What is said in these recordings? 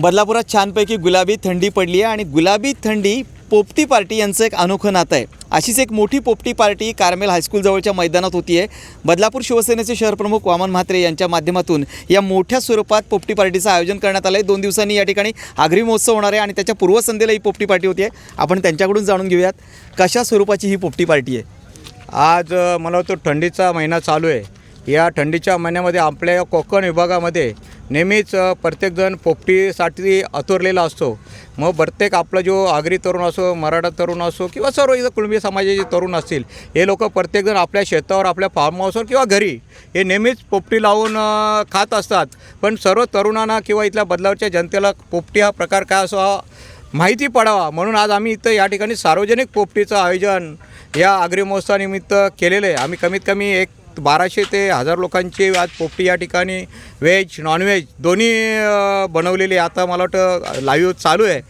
बदलापुरात छानपैकी गुलाबी थंडी पडली आहे आणि गुलाबी थंडी पोपटी पार्टी यांचं एक अनोखं नातं आहे. अशीच एक मोठी पोपटी पार्टी कार्मेल हायस्कूल जवळच्या मैदानात होती आहे. बदलापूर शिवसेनेचे शहरप्रमुख वामन म्हात्रे यांच्या माध्यमातून या मोठ्या स्वरूपात पोपटी पार्टीचं आयोजन करण्यात आलं आहे दोन दिवसांनी या ठिकाणी आगरी महोत्सव होणार आहे आणि त्याच्या पूर्वसंध्येला ही पोपटी पार्टी होती आहे. आपण त्यांच्याकडून जाणून घेऊयात कशा स्वरूपाची ही पोपटी पार्टी आहे. आज मला वाटतं थंडीचा महिना चालू आहे. या थंडीच्या महिन्यामध्ये आपल्या या कोकण विभागामध्ये नेहमीच प्रत्येकजण पोपटीसाठी आतुरलेला असतो. मग प्रत्येक आपला जो आगरी तरुण असो मराठा तरुण असो किंवा सर्व इथं कुणबी समाजाचे तरुण असतील हे लोक प्रत्येकजण आपल्या शेतावर आपल्या फार्म हाऊसवर किंवा घरी हे नेहमीच पोपटी लावून खात असतात. पण सर्व तरुणांना किंवा इथल्या बदलावच्या जनतेला पोपटी हा प्रकार काय असो हा माहिती पडावा. म्हणून आज आम्ही इथं या ठिकाणी सार्वजनिक पोपटीचं आयोजन या आगरी महोत्सवानिमित्त केलेलं आहे. आम्ही कमीत कमी एक बाराशे ते हजार लोकांची आज पोपटी या ठिकाणी व्हेज नॉनव्हेज दोन्ही बनवलेली. आता मला वाटतं लाईव्ह चालू आहे.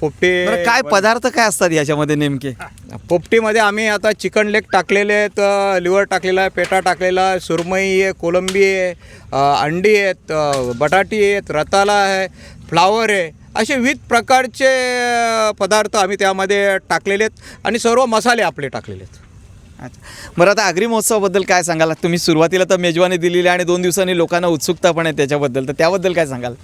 पोपटी काय पदार्थ काय असतात याच्यामध्ये नेमके? पोपटीमध्ये आम्ही आता चिकन लेग टाकलेले आहेत अ, लिव्हर टाकलेला आहे पेटा टाकलेला आहे सुरमई आहे कोलंबी आहे अंडी आहेत बटाटी आहेत रताला आहे फ्लावर आहे. असे विविध प्रकारचे पदार्थ आम्ही त्यामध्ये टाकलेले आहेत आणि सर्व मसाले आपले टाकलेले आहेत. अच्छा. बरं आता आगरी महोत्सवाबद्दल काय सांगाल? तुम्ही सुरुवातीला तर मेजवानी दिलेली आहे आणि दोन दिवसांनी लोकांना उत्सुकता पण आहे त्याच्याबद्दल. तर त्याबद्दल काय सांगाल?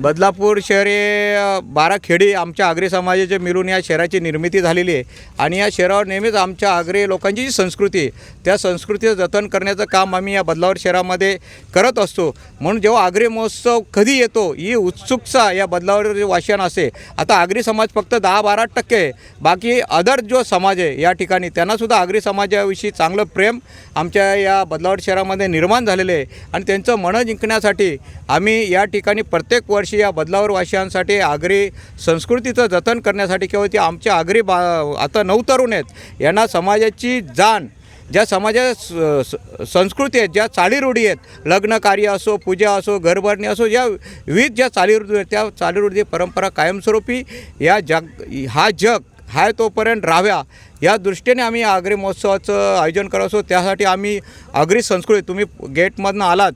बदलापूर शहर हे बारा खेडी आमच्या आगरी समाजाचे मिळून या शहराची निर्मिती झालेली आहे. आणि या शहरावर नेहमीच आमच्या आगरी लोकांची जी संस्कृती आहे त्या संस्कृतीचं जतन करण्याचं काम आम्ही या बदलावर शहरामध्ये करत असतो. म्हणून जेव्हा आगरी महोत्सव कधी येतो ही उत्सुकता या बदलावर वाशियान असते. आता आगरी समाज फक्त दहा बारा टक्के आहे. बाकी अदर जो समाज आहे या ठिकाणी त्यांनासुद्धा आगरी समाजाविषयी चांगलं प्रेम आमच्या या बदलावर शहरामध्ये निर्माण झालेलं आहे. आणि त्यांचं मनं जिंकण्यासाठी आम्ही या ठिकाणी प्रत्येक वर्ष या बदलावर वाशियांसाठी आगरी संस्कृतीचं जतन करण्यासाठी किंवा ती आमच्या आगरी बा आता नऊ तरुण आहेत यांना समाजाची जाण ज्या समाजात स- स- संस्कृती आहेत ज्या चालीरूढी आहेत लग्न कार्य असो पूजा असो घरभरणी असो ज्या विविध ज्या चालीरूढी आहेत त्या चालीरूढी परंपरा कायमस्वरूपी या जग हा जग हाय तोपर्यंत राहाव्या या दृष्टीने आम्ही आगरी महोत्सवाचं आयोजन करत असो त्यासाठी आम्ही आगरी संस्कृती तुम्ही गेटमधनं आलात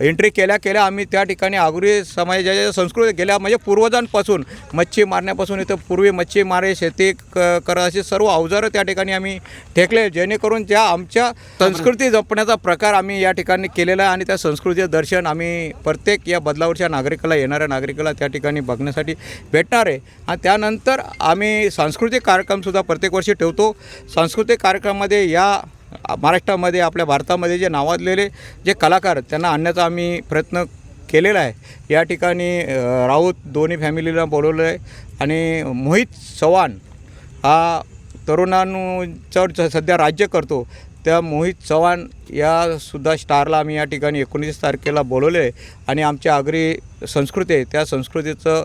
एंट्री केल्या केल्या आम्ही त्या ठिकाणी आगरी समाजाच्या संस्कृती गेल्या म्हणजे पूर्वजांपासून मच्छी मारण्यापासून इथं पूर्वी मच्छी मारे शेती क करत असे सर्व अवजारं त्या ठिकाणी आम्ही ठेकले जेणेकरून ज्या आमच्या संस्कृती जपण्याचा प्रकार आम्ही या ठिकाणी केलेला आहे आणि त्या संस्कृतीचं दर्शन आम्ही प्रत्येक या बदलावरच्या नागरिकाला येणाऱ्या नागरिकाला त्या ठिकाणी बघण्यासाठी भेटणार आहे. आणि त्यानंतर आम्ही सांस्कृतिक कार्यक्रमसुद्धा प्रत्येक वर्षी ठेवतो. सांस्कृतिक कार्यक्रमामध्ये या महाराष्ट्रामध्ये आपल्या भारतामध्ये जे नावाजलेले जे कलाकार त्यांना आणण्याचा आम्ही प्रयत्न केलेला आहे. या ठिकाणी राऊत दोन्ही फॅमिलीला बोलवलं आहे आणि मोहित चव्हाण हा तरुणांच्यावर सध्या राज्य करतो. त्या मोहित चव्हाण या सुद्धा स्टारला आम्ही या ठिकाणी एकोणीस तारखेला बोलवले आहे. आणि आमच्या आगरी संस्कृती आहे. त्या संस्कृतीचं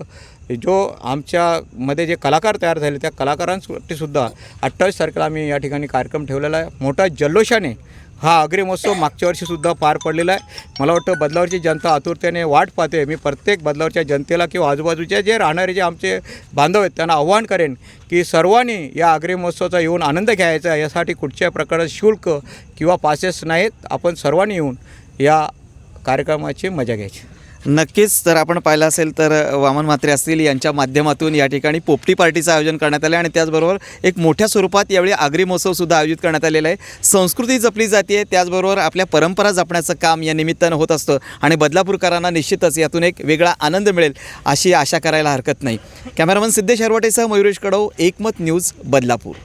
जो आमच्यामध्ये जे कलाकार तयार झाले त्या कलाकारांसाठीसुद्धा अठ्ठावीस तारखेला आम्ही या ठिकाणी कार्यक्रम ठेवलेला आहे. मोठा जल्लोषाने हा अग्रिमहोत्सव मागच्या वर्षीसुद्धा पार पडलेला आहे. मला वाटतं बदलावरची जनता आतुरतेने वाट पाहते. मी प्रत्येक बदलावरच्या जनतेला किंवा आजूबाजूचे जे राहणारे जे आमचे बांधव आहेत त्यांना आव्हान करेन की सर्वांनी या आगरी येऊन आनंद घ्यायचा यासाठी कुठच्या प्रकारचं शुल्क किंवा पासेस नाहीत. आपण सर्वांनी येऊन या कार्यक्रमाची मजा घ्यायची. नक्कीच तर आपण पाहिलं असेल तर वामन म्हात्रे असतील यांच्या माध्यमातून या ठिकाणी पोपटी पार्टीचं आयोजन करण्यात आलं आहे आणि त्याचबरोबर एक मोठ्या स्वरूपात यावेळी आगरी महोत्सवसुद्धा आयोजित करण्यात आलेला आहे. संस्कृती जपली जाते त्याचबरोबर आपल्या परंपरा जपण्याचं काम या निमित्तानं होत असतं आणि बदलापूरकरांना निश्चितच यातून एक वेगळा आनंद मिळेल अशी आशा करायला हरकत नाही. कॅमेरामन सिद्धेश हरवटेसह मयुरेश कडव एकमत न्यूज बदलापूर.